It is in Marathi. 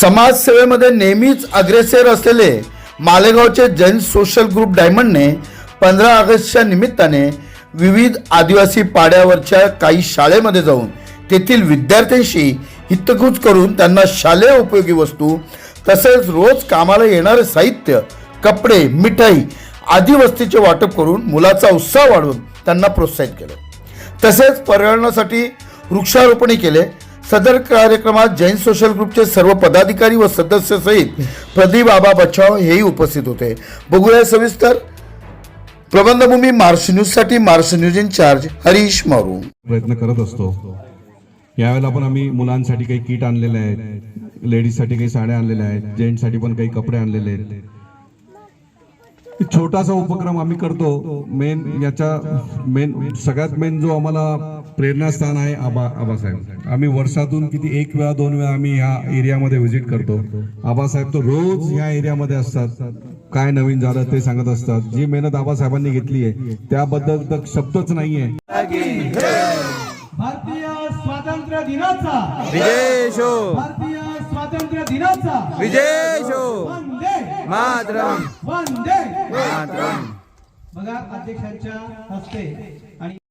समाजसेवेमध्ये नेहमीच अग्रेसर असलेले मालेगावचे जैन सोशल ग्रुप डायमंडने पंधरा ऑगस्टच्या निमित्ताने विविध आदिवासी पाड्यावरच्या काही शाळेमध्ये जाऊन तेथील विद्यार्थ्यांशी हितगुज करून त्यांना शालेय उपयोगी वस्तू तसेच रोज कामाला येणारे साहित्य कपडे मिठाई आदी वस्तीचे वाटप करून मुलाचा उत्साह वाढवून त्यांना प्रोत्साहित केलं. तसेच पर्यावरणासाठी वृक्षारोपणी केले. सदर कार्यक्रमात जैन सोशल ग्रुपचे सर्व पदाधिकारी व सदस्य सहित प्रदीप आबा बचाव हेही उपस्थित होते. बघूया सविस्तर. प्रबंधभूमी मार्श न्यूजसाठी Marsh news incharge Harish Maru. प्रयत्न करत असतो. यावेळेला पण आम्ही मुलांसाठी काही किट आणलेले आहेत. लेडीजसाठी काही साड्या आणलेल्या आहेत. जेंट्ससाठी पण काही कपडे आणलेले आहेत. छोटासा उपक्रम आम्ही करतो. मेन याच्या मेन सगळ्यात मेन जो आम्हाला प्रेरणास्थान आहे आबा आबासाहेब. आम्ही वर्षातून किती एक वेळा दोन वेळा आम्ही ह्या एरियामध्ये व्हिजिट करतो. आबासाहेब तर रोज ह्या एरियामध्ये असतात. काय नवीन झालं ते सांगत असतात. जी मेहनत आबासाहेबांनी घेतली आहे त्याबद्दल तर शब्दच नाहीये. भारतीय स्वातंत्र्य दिनाचा. विजय शो भारतीय स्वातंत्र्य दिनाचा. विजय शो वंदे. मातरम. वंदे. मातरम. बघा अध्यक्षांच्या हस्ते आणि